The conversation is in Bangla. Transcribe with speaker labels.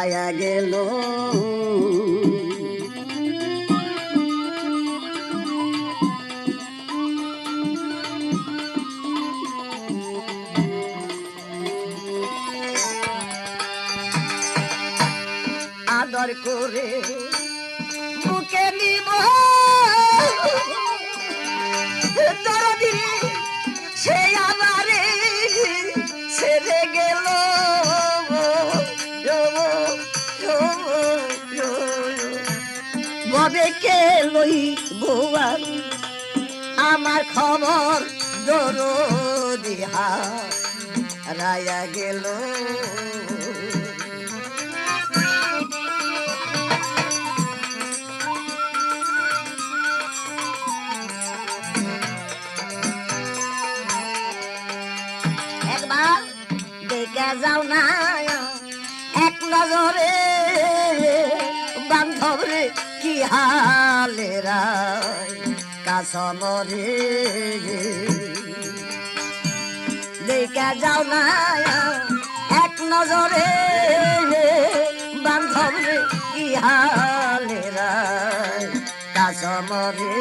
Speaker 1: রায়া গেল। আদর করে বুকে নিব। কে লই বউয়ার আমার খবর দরো দিহা রায়া গেল। একবার দেখে যাও না, এক নজরে কি হালে কাসমরে দেখে যাও না এক নজরে বান্ধব রে কি হালে কাসমরে